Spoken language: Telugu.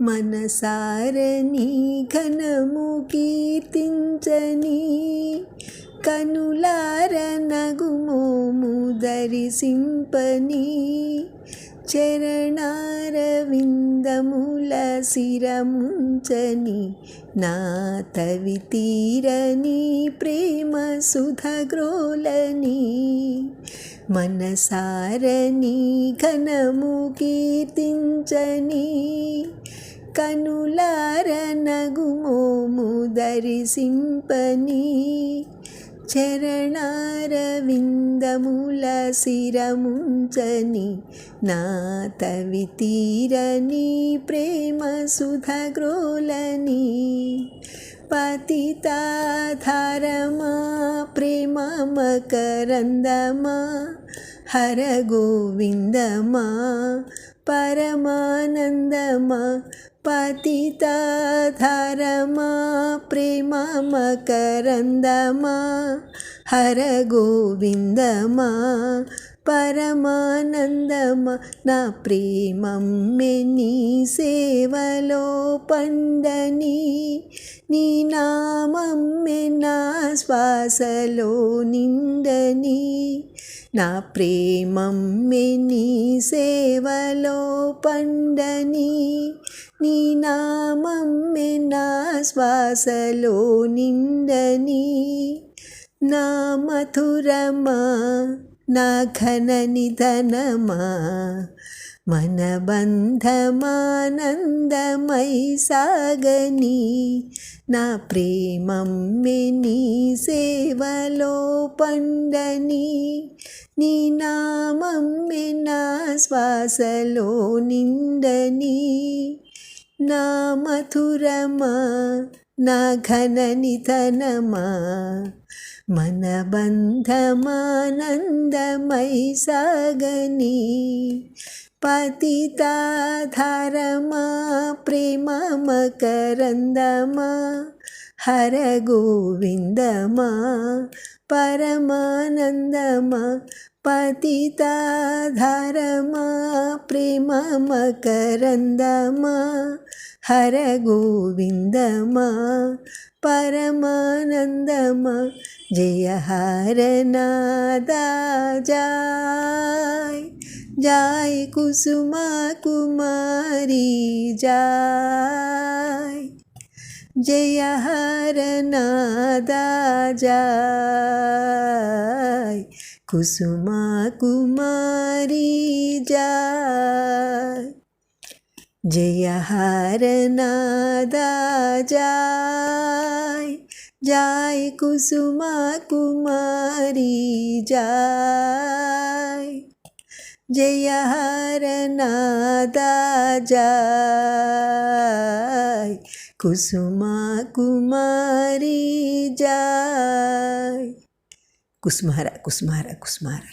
మనసారని ఘనము కీర్తించని కనులార నగుమోము దరిసింపని చరణారవిందముల శిరముంచని నా తవి తీరని ప్రేమ సుధగ్రోలని మనసారని ఘనము కీర్తించని కనులార నగుమోము దరిసింపని చరణారవిందముల శిరముంచని నా తవి తీరని ప్రేమ సుధగ్రోలని పతితాధారమా ప్రేమ మకరందమా హర గోవిందమా పరమానందమా పతితాధారమా ప్రేమ మకరందమా హర గోవిందమా పరమానందమా నా ప్రేమమ్మె నీ సేవలో పండని నీ నామమ్మె నా శ్వాసలో నిండని నా ప్రేమమ్మె నీ సేవలో పండని నీ నామమ్మె నా శ్వాసలో నిండని నా మధురమా నా ఘన నిధనమా మన బంధమానందమై సాగని నా ప్రేమమ్మె నీ సేవలో పండని నీ నామమ్మె నా శ్వాసలో నిండని నా మధురమా నా ఘననితనమా మన బంధమానందమై సాగని పతితాధారమా ప్రేమ మకరందమా హర గోవిందమా పరమానందమా పతితాధారమా ప్రేమ మకరందమా హర గోవిందమా పరమానందమా జయ హరనాదా జాయ్ జాయ్ కుసుమా కుమారి జాయ్ జయ హర నాదా జాయ్ కుసుమా కుమారి జాయ్ జయ హర నాదా జాయ్ జాయ్ కుసుమా కుమారి జాయ్ జయ హర నాదా జాయ్ కుసుమా కుమారి జాయ్ కుసుమహర కుసుమహర కుసుమహర